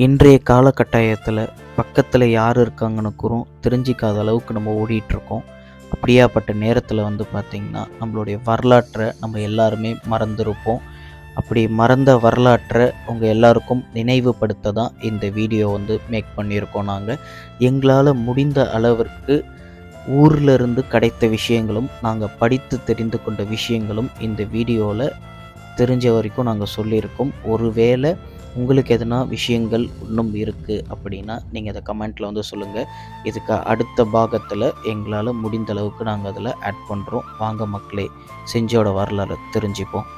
இன்றைய காலகட்டாயத்தில் பக்கத்தில் யார் இருக்காங்கன்னு கூறும் தெரிஞ்சிக்காத அளவுக்கு நம்ம ஓடிட்டுருக்கோம். அப்படியாப்பட்ட நேரத்தில் வந்து பார்த்திங்கன்னா நம்மளுடைய வரலாற்றை நம்ம எல்லாருமே மறந்துருப்போம். அப்படி மறந்த வரலாற்றை உங்கள் எல்லாருக்கும் நினைவுபடுத்த தான் இந்த வீடியோ வந்து மேக் பண்ணியிருக்கோம் நாங்கள் எங்களால் முடிந்த அளவிற்கு ஊரில் இருந்து கிடைத்த விஷயங்களும் நாங்கள் படித்து தெரிந்து கொண்ட விஷயங்களும் இந்த வீடியோவில் தெரிஞ்ச வரைக்கும் நாங்கள் சொல்லியிருக்கோம். ஒருவேளை உங்களுக்கு எதனா விஷயங்கள் இன்னும் இருக்குது அப்படின்னா நீங்கள் அதை கமெண்ட்டில் வந்து சொல்லுங்கள் இதுக்கு அடுத்த பாகத்தில் எங்களால் முடிந்த அளவுக்கு நாங்கள் அதில் ஆட் பண்ணுறோம் வாங்க மக்களே செஞ்சோட வரலாறு தெரிஞ்சுப்போம்.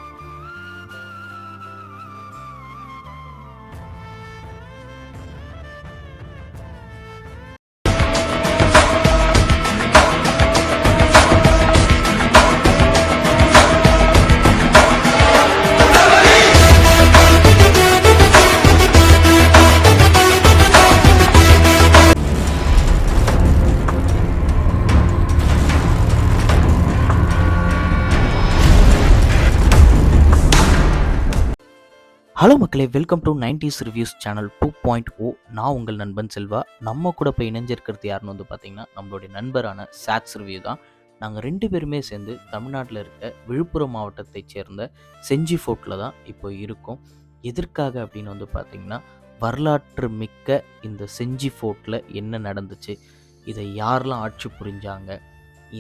ஹலோ மக்களே welcome to nineties reviews channel two point O நான் உங்கள் நண்பன் செல்வா. நம்ம கூட இப்போ இணைஞ்சிருக்கிறது யாருன்னு வந்து பார்த்தீங்கன்னா நம்மளுடைய நண்பரான சாட்ஸ் ரிவ்யூ தான். நாங்கள் ரெண்டு பேருமே சேர்ந்து தமிழ்நாட்டில் இருக்க விழுப்புரம் மாவட்டத்தைச் சேர்ந்த செஞ்சி ஃபோர்ட்டில் தான் இப்போ இருக்கோம். எதற்காக அப்படின்னு வந்து பார்த்தீங்கன்னா வரலாற்று மிக்க இந்த செஞ்சி ஃபோர்ட்டில் என்ன நடந்துச்சு இதை யாரெல்லாம் ஆட்சி புரிஞ்சாங்க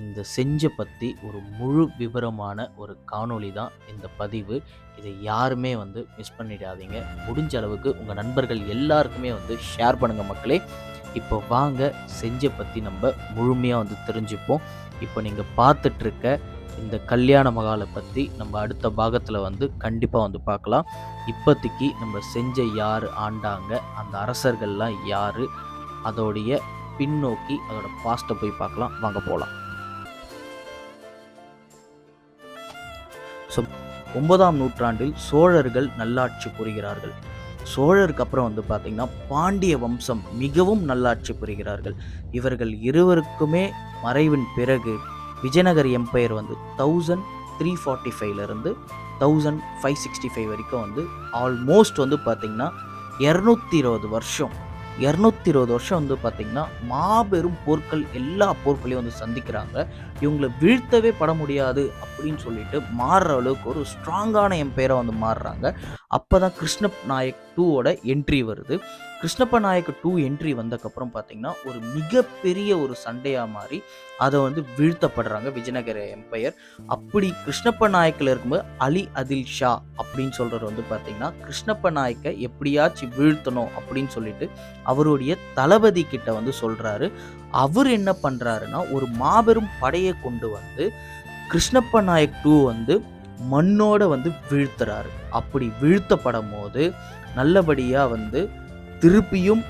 இந்த செஞ்சை பற்றி ஒரு முழு விவரமான ஒரு காணொளி தான் இந்த பதிவு. இதை யாருமே வந்து மிஸ் பண்ணிடாதீங்க. முடிஞ்ச அளவுக்கு உங்கள் நண்பர்கள் எல்லாருக்குமே வந்து ஷேர் பண்ணுங்கள் மக்களே. இப்போ வாங்க செஞ்சை பற்றி நம்ம முழுமையாக வந்து தெரிஞ்சுப்போம். இப்போ நீங்கள் பார்த்துட்ருக்க இந்த கல்யாண மகாலை பற்றி நம்ம அடுத்த பாகத்தில் வந்து கண்டிப்பாக வந்து பார்க்கலாம். இப்போதைக்கு நம்ம செஞ்ச யார் ஆண்டாங்க அந்த அரசர்கள்லாம் யார் அதோடைய பின்னோக்கி அதோட பாஸ்ட்டை போய் பார்க்கலாம். வாங்க போகலாம் ஸோ ஒன்பதாம் நூற்றாண்டில் சோழர்கள் நல்லாட்சி புரிகிறார்கள். சோழருக்கு அப்புறம் வந்து பார்த்திங்கன்னா பாண்டிய வம்சம் மிகவும் நல்லாட்சி புரிகிறார்கள். இவர்கள் இருவருக்குமே மறைவின் பிறகு விஜயநகர் எம்பையர் வந்து தௌசண்ட் த்ரீ ஃபார்ட்டி ஃபைவ்லேருந்து தௌசண்ட் ஃபைவ் சிக்ஸ்டி ஃபைவ் வரைக்கும் வந்து ஆல்மோஸ்ட் வந்து பார்த்திங்கன்னா இரநூத்தி இருபது வருஷம் இரநூத்தி இருபது வருஷம் வந்து பார்த்திங்கன்னா மாபெரும் போர்கள் எல்லா போர்களையும் வந்து சந்திக்கிறாங்க. இவங்களை வீழ்த்தவே பட முடியாது அப்படின்னு சொல்லிட்டு மாறுற அளவுக்கு ஒரு ஸ்ட்ராங்கான எம்பையராக வந்து மாறுறாங்க. அப்போ தான் கிருஷ்ணப் நாயக் டூவோட என்ட்ரி வருது. கிருஷ்ணப்ப நாயக் டூ என்ட்ரி வந்தக்கப்புறம் பார்த்தீங்கன்னா ஒரு மிகப்பெரிய ஒரு சண்டையாக மாறி அதை வந்து வீழ்த்தப்படுறாங்க விஜயநகர எம்பையர் அப்படி கிருஷ்ணப்ப நாயக்கில் இருக்கும்போது அலி அதில் ஷா அப்படின்னு சொல்கிறது வந்து பார்த்தீங்கன்னா கிருஷ்ணப்ப நாயக்கை எப்படியாச்சும் வீழ்த்தணும் அப்படின்னு சொல்லிட்டு அவருடைய தளபதி கிட்ட வந்து சொல்கிறாரு அவர் என்ன பண்ணுறாருன்னா ஒரு மாபெரும் படையை கொண்டு வந்து கிருஷ்ணப்ப நாயக் டூ வந்து மண்ணோடு வந்து வீழ்த்துறாரு. அப்படி வீழ்த்தப்படும் போது நல்லபடியாக வந்து திருப்பியும்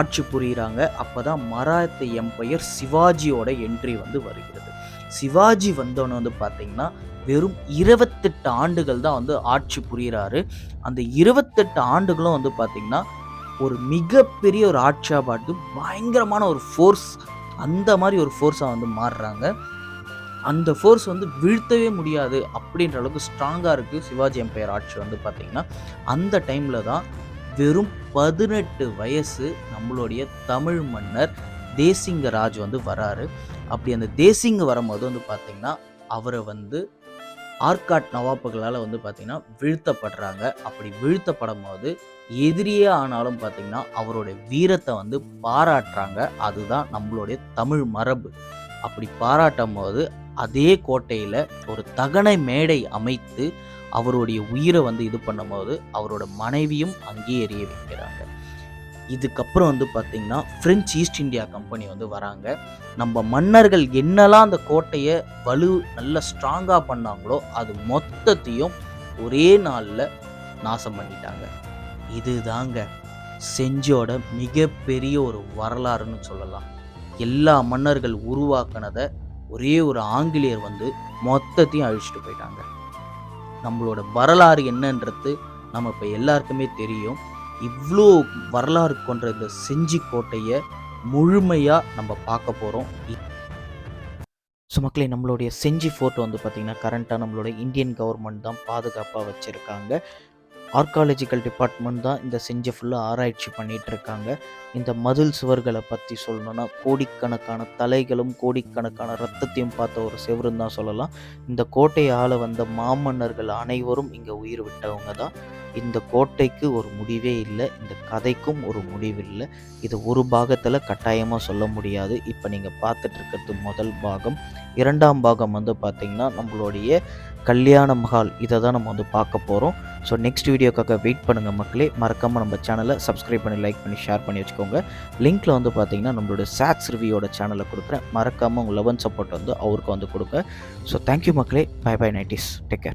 ஆட்சி புரிகிறாங்க அப்போ தான் மராத்தி எம்பையர் சிவாஜியோட என்ட்ரி வந்து வருகிறது. சிவாஜி வந்தோன்னு வந்து பார்த்தீங்கன்னா வெறும் இருபத்தெட்டு ஆண்டுகள் தான் வந்து ஆட்சி புரிகிறாரு அந்த இருபத்தெட்டு ஆண்டுகளும் வந்து பார்த்திங்கன்னா ஒரு மிகப்பெரிய ஒரு ஆட்சியாக பார்த்து பயங்கரமான ஒரு ஃபோர்ஸ் அந்த மாதிரி ஒரு ஃபோர்ஸாக வந்து மாறுறாங்க. அந்த ஃபோர்ஸ் வந்து வீழ்த்தவே முடியாது அப்படின்ற அளவுக்கு ஸ்ட்ராங்காக இருக்குது சிவாஜி எம்பையர் ஆட்சி வந்து பார்த்திங்கன்னா அந்த டைமில் தான் வெறும் பதினெட்டு வயசு நம்மளுடைய தமிழ் மன்னர் தேசிங்க ராஜ் வந்து வராரு. அப்படி அந்த தேசிங்க வரும்போது வந்து பார்த்திங்கன்னா அவரை வந்து ஆர்காட் நவாப்புகளால் வந்து பார்த்திங்கன்னா வீழ்த்தப்படுறாங்க. அப்படி வீழ்த்தப்படும் போது எதிரியே ஆனாலும் பார்த்திங்கன்னா அவருடைய வீரத்தை வந்து பாராட்டுறாங்க. அதுதான் நம்மளுடைய தமிழ் மரபு. அப்படி பாராட்டும் போது அதே கோட்டையில் ஒரு தகனை மேடை அமைத்து அவருடைய உயிரை வந்து இது பண்ணும்போது அவரோட மனைவியும் அங்கேயே எரிய வைக்கிறாங்க. இதுக்கப்புறம் வந்து பார்த்திங்கன்னா ஃப்ரெஞ்ச் ஈஸ்ட் இந்தியா கம்பெனி வந்து வராங்க. நம்ம மன்னர்கள் என்னெல்லாம் அந்த கோட்டையை வலு நல்ல ஸ்ட்ராங்காக பண்ணாங்களோ அது மொத்தத்தையும் ஒரே நாளில் நாசம் பண்ணிட்டாங்க. இதுதாங்க செஞ்சோட மிகப்பெரிய ஒரு வரலாறுன்னு சொல்லலாம். எல்லா மன்னர்கள் உருவாக்கினதை ஒரே ஒரு ஆங்கிலேயர் வந்து மொத்தத்தையும் அழிச்சிட்டு போயிட்டாங்க. நம்மளோட வரலாறு என்னன்றது நம்ம இப்போ எல்லாருக்குமே தெரியும். இவ்வளோ வரலாறு கொண்ட இந்த செஞ்சி கோட்டையை முழுமையாக நம்ம பார்க்க போகிறோம் ஸோ மக்களே நம்மளுடைய செஞ்சி ஃபோர்ட் வந்து பார்த்திங்கன்னா கரண்ட்டாக நம்மளுடைய இந்தியன் கவர்மெண்ட் தான் பாதுகாப்பாக வச்சுருக்காங்க. ஆர்காலஜிக்கல் டிபார்ட்மெண்ட் தான் இந்த செஞ்சு ஃபுல்லாக ஆராய்ச்சி பண்ணிகிட்டு இருக்காங்க இந்த மதில் சுவர்களை பற்றி சொல்லணும்னா கோடிக்கணக்கான தலைகளும் கோடிக்கணக்கான ரத்தத்தையும் பார்த்த ஒரு செவருன்னு தான் சொல்லலாம். இந்த கோட்டையால் வந்த மாமன்னர்கள் அனைவரும் இங்கே உயிர் விட்டவங்க தான். இந்த கோட்டைக்கு ஒரு முடிவே இல்லை இந்த கதைக்கும் ஒரு முடிவு இல்லை. இது ஒரு பாகத்தில் கட்டாயமாக சொல்ல முடியாது. இப்போ நீங்கள் பார்த்துட்டு இருக்கிறது முதல் பாகம். இரண்டாம் பாகம் வந்து பார்த்திங்கன்னா நம்மளுடைய கல்யாண மஹால் இதை தான் நம்ம வந்து பார்க்க போகிறோம் ஸோ நெக்ஸ்ட் வீடியோக்காக வெயிட் பண்ணுங்கள் மக்களே. மறக்காமல் நம்ம சேனலை சப்ஸ்கிரைப் பண்ணி லைக் பண்ணி ஷேர் பண்ணி வச்சுக்கோங்க. லிங்க்கில் வந்து பார்த்தீங்கன்னா நம்மளோட சாட்ஸ் ரிவியோட சேனலை கொடுக்குறேன். மறக்காமல் உங்கள் லெவன் சப்போர்ட் வந்து அவருக்கு வந்து கொடுங்க. ஸோ தேங்க்யூ மக்களே. Bye bye nineties take care